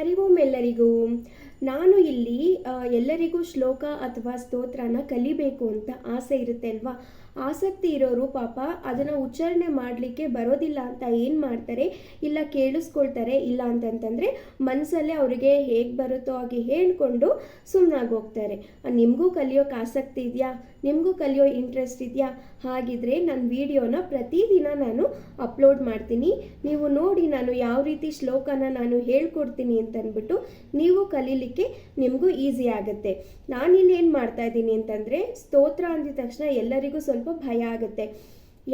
ಹರಿ ಓಂ ಎಲ್ಲರಿಗೂ ನಾನು ಇಲ್ಲಿ ಎಲ್ಲರಿಗೂ ಶ್ಲೋಕ ಅಥವಾ ಸ್ತೋತ್ರನ ಕಲಿಬೇಕು ಅಂತ ಆಸೆ ಇರುತ್ತೆ ಅಲ್ವಾ? ಆಸಕ್ತಿ ಇರೋರು ಪಾಪ ಅದನ್ನು ಉಚ್ಚಾರಣೆ ಮಾಡಲಿಕ್ಕೆ ಬರೋದಿಲ್ಲ ಅಂತ ಏನು ಮಾಡ್ತಾರೆ? ಇಲ್ಲ ಕೇಳಿಸ್ಕೊಳ್ತಾರೆ, ಇಲ್ಲ ಅಂತಂತಂದರೆ ಮನಸ್ಸಲ್ಲೇ ಅವರಿಗೆ ಹೇಗೆ ಬರುತ್ತೋ ಹಾಗೆ ಹೇಳ್ಕೊಂಡು ಸುಮ್ಮನಾಗಿ ಹೋಗ್ತಾರೆ ನಿಮಗೂ ಕಲಿಯೋಕೆ ಆಸಕ್ತಿ ಇದೆಯಾ? ನಿಮಗೂ ಕಲಿಯೋ ಇಂಟ್ರೆಸ್ಟ್ ಇದೆಯಾ? ಹಾಗಿದ್ರೆ ನನ್ನ ವಿಡಿಯೋನ ಪ್ರತಿದಿನ ನಾನು ಅಪ್ಲೋಡ್ ಮಾಡ್ತೀನಿ. ನೀವು ನೋಡಿ ನಾನು ಯಾವ ರೀತಿ ಶ್ಲೋಕನ ನಾನು ಹೇಳ್ಕೊಡ್ತೀನಿ ಅಂತಂದ್ಬಿಟ್ಟು ನೀವು ಕಲೀಲಿಕ್ಕೆ ನಿಮಗೂ ಈಸಿ ಆಗುತ್ತೆ. ನಾನಿಲ್ಲಿ ಏನು ಮಾಡ್ತಾ ಇದ್ದೀನಿ ಅಂತಂದರೆ ಸ್ತೋತ್ರ ಅಂದಿದ ತಕ್ಷಣ ಎಲ್ಲರಿಗೂ ಸ್ವಲ್ಪ ಭಯ ಆಗುತ್ತೆ.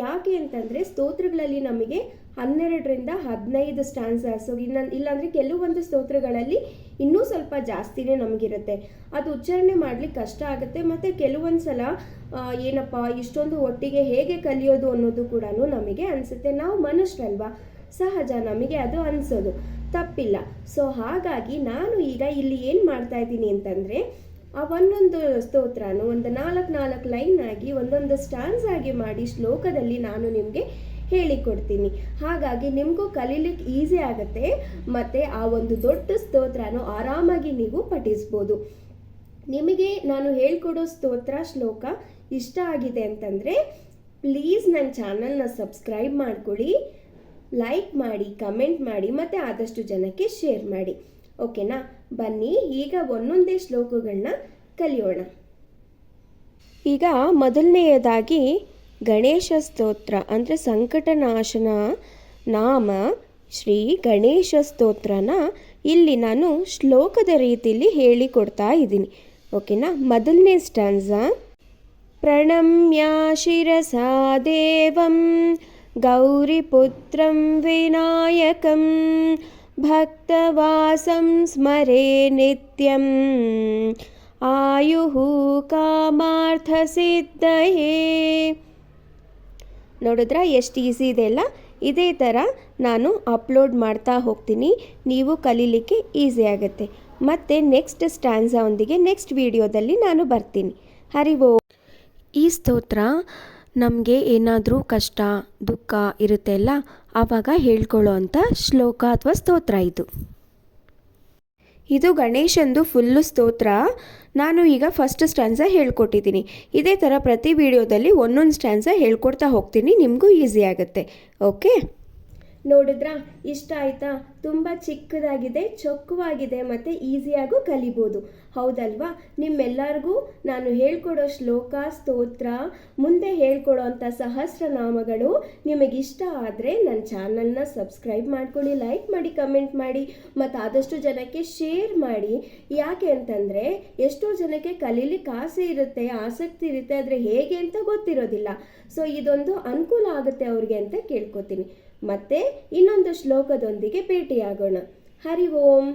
ಯಾಕೆ ಅಂತಂದರೆ ಸ್ತೋತ್ರಗಳಲ್ಲಿ ನಮಗೆ ಹನ್ನೆರಡರಿಂದ ಹದಿನೈದು ಸ್ಟ್ಯಾನ್ಸರ್ಸು ಇನ್ನ ಇಲ್ಲಾಂದರೆ ಕೆಲವೊಂದು ಸ್ತೋತ್ರಗಳಲ್ಲಿ ಇನ್ನೂ ಸ್ವಲ್ಪ ಜಾಸ್ತಿನೇ ನಮಗಿರುತ್ತೆ. ಅದು ಉಚ್ಚಾರಣೆ ಮಾಡಲಿಕ್ಕೆ ಕಷ್ಟ ಆಗುತ್ತೆ ಮತ್ತು ಕೆಲವೊಂದು ಸಲ ಏನಪ್ಪ ಇಷ್ಟೊಂದು ಒಟ್ಟಿಗೆ ಹೇಗೆ ಕಲಿಯೋದು ಅನ್ನೋದು ಕೂಡ ನಮಗೆ ಅನಿಸುತ್ತೆ. ನಾವು ಮನುಷ್ಯರಲ್ವಾ ಸಹಜ ನಮಗೆ ಅದು ಅನಿಸೋದು, ತಪ್ಪಿಲ್ಲ. ಸೊ, ಹಾಗಾಗಿ ನಾನು ಈಗ ಇಲ್ಲಿ ಏನು ಮಾಡ್ತಾ ಇದ್ದೀನಿ ಅಂತಂದರೆ, ಆ ಒಂದೊಂದು ಸ್ತೋತ್ರನು ಒಂದು ನಾಲ್ಕು ನಾಲ್ಕು ಲೈನ್ ಆಗಿ ಒಂದೊಂದು ಸ್ಟಾನ್ಸ್ ಆಗಿ ಮಾಡಿ ಶ್ಲೋಕದಲ್ಲಿ ನಾನು ನಿಮಗೆ ಹೇಳಿಕೊಡ್ತೀನಿ. ಹಾಗಾಗಿ ನಿಮಗೂ ಕಲೀಲಿಕ್ಕೆ ಈಸಿ ಆಗುತ್ತೆ, ಮತ್ತು ಆ ಒಂದು ದೊಡ್ಡ ಸ್ತೋತ್ರನು ಆರಾಮಾಗಿ ನೀವು ಪಠಿಸ್ಬೋದು. ನಿಮಗೆ ನಾನು ಹೇಳ್ಕೊಡೋ ಸ್ತೋತ್ರ, ಶ್ಲೋಕ ಇಷ್ಟ ಆಗಿದೆ ಅಂತಂದರೆ ಪ್ಲೀಸ್ ನನ್ನ ಚಾನಲ್ನ ಸಬ್ಸ್ಕ್ರೈಬ್ ಮಾಡ್ಕೊಳ್ಳಿ. ಲೈಕ್ ಮಾಡಿ ಕಮೆಂಟ್ ಮಾಡಿ ಮತ್ತು ಆದಷ್ಟು ಜನಕ್ಕೆ ಶೇರ್ ಮಾಡಿ. ಓಕೆನಾ ಬನ್ನಿ, ಈಗ ಒಂದೊಂದೇ ಶ್ಲೋಕಗಳನ್ನ ಕಲಿಯೋಣ. ಈಗ ಮೊದಲನೆಯದಾಗಿ ಗಣೇಶ ಸ್ತೋತ್ರ, ಅಂದರೆ ಸಂಕಟನಾಶನ ನಾಮ ಶ್ರೀ ಗಣೇಶ ಸ್ತೋತ್ರನ ಇಲ್ಲಿ ನಾನು ಶ್ಲೋಕದ ರೀತಿಯಲ್ಲಿ ಹೇಳಿಕೊಡ್ತಾ ಇದ್ದೀನಿ. ಓಕೆನಾ ಮೊದಲನೇ ಸ್ಟಾನ್ಸ ಪ್ರಣಮ್ಯ ಶಿರಸಾ ದೇವಂ ಗೌರಿಪುತ್ರಂ ವಿನಾಯಕಂ ಭಕ್ತವಾಸಂ ಸ್ಮರೆ ನಿತ್ಯಂ ಕಾಮಾರ್ಥ ಕಾಮಾರ್ಥಸಿದ್ಧಯೇ ನೋಡಿದ್ರ, ಎಷ್ಟು ಈಸಿ ಇದೆ ಅಲ್ಲ? ಇದೇ ಥರ ನಾನು ಅಪ್ಲೋಡ್ ಮಾಡ್ತಾ ಹೋಗ್ತೀನಿ. ನೀವು ಕಲೀಲಿಕ್ಕೆ ಈಸಿ ಆಗುತ್ತೆ. ಮತ್ತು ನೆಕ್ಸ್ಟ್ ಸ್ಟ್ಯಾನ್ಸಾ ಒಂದಿಗೆ ನೆಕ್ಸ್ಟ್ ವಿಡಿಯೋದಲ್ಲಿ ನಾನು ಬರ್ತೀನಿ. ಹರಿ ಓ. ಈ ಸ್ತೋತ್ರ ನಮಗೆ ಏನಾದರೂ ಕಷ್ಟ, ದುಃಖ ಇರುತ್ತೆ ಅಲ್ಲ, ಆವಾಗ ಹೇಳ್ಕೊಳ್ಳೋ ಅಂಥ ಶ್ಲೋಕ ಅಥವಾ ಸ್ತೋತ್ರ ಇದು. ಇದು ಗಣೇಶಂದು ಫುಲ್ಲು ಸ್ತೋತ್ರ. ನಾನು ಈಗ ಫಸ್ಟ್ ಸ್ಟ್ಯಾನ್ಸ ಹೇಳ್ಕೊಟ್ಟಿದ್ದೀನಿ. ಇದೇ ಥರ ಪ್ರತಿ ವಿಡಿಯೋದಲ್ಲಿ ಒಂದೊಂದು ಸ್ಟ್ಯಾನ್ಸ ಹೇಳ್ಕೊಡ್ತಾ ಹೋಗ್ತೀನಿ, ನಿಮಗೂ ಈಸಿ ಆಗುತ್ತೆ. ಓಕೆ ನೋಡಿದ್ರಾ? ಇಷ್ಟ ಆಯ್ತಾ? ತುಂಬ ಚಿಕ್ಕದಾಗಿದೆ, ಚೊಕ್ಕವಾಗಿದೆ ಮತ್ತು ಈಸಿಯಾಗೂ ಕಲಿಬೋದು. ಹೌದಲ್ವಾ? ನಿಮ್ಮೆಲ್ಲರಿಗೂ ನಾನು ಹೇಳ್ಕೊಡೋ ಶ್ಲೋಕ, ಸ್ತೋತ್ರ, ಮುಂದೆ ಹೇಳ್ಕೊಡೋ ಅಂಥ ಸಹಸ್ರನಾಮಗಳು ನಿಮಗಿಷ್ಟ ಆದರೆ ನನ್ನ ಚಾನಲ್ನ ಸಬ್ಸ್ಕ್ರೈಬ್ ಮಾಡ್ಕೊಳ್ಳಿ, ಲೈಕ್ ಮಾಡಿ, ಕಮೆಂಟ್ ಮಾಡಿ, ಮತ್ತು ಆದಷ್ಟು ಜನಕ್ಕೆ ಶೇರ್ ಮಾಡಿ. ಯಾಕೆ ಅಂತಂದರೆ, ಎಷ್ಟೋ ಜನಕ್ಕೆ ಕಲೀಲಿಕ್ಕೆ ಆಸೆ ಇರುತ್ತೆ, ಆಸಕ್ತಿ ಇರುತ್ತೆ, ಆದರೆ ಹೇಗೆ ಅಂತ ಗೊತ್ತಿರೋದಿಲ್ಲ. ಸೊ, ಇದೊಂದು ಅನುಕೂಲ ಆಗುತ್ತೆ ಅವ್ರಿಗೆ ಅಂತ ಕೇಳ್ಕೊತೀನಿ. ಮತ್ತೆ ಇನ್ನೊಂದು ಶ್ಲೋಕದೊಂದಿಗೆ ಭೇಟಿಯಾಗೋಣ ಹರಿ ಓಂ.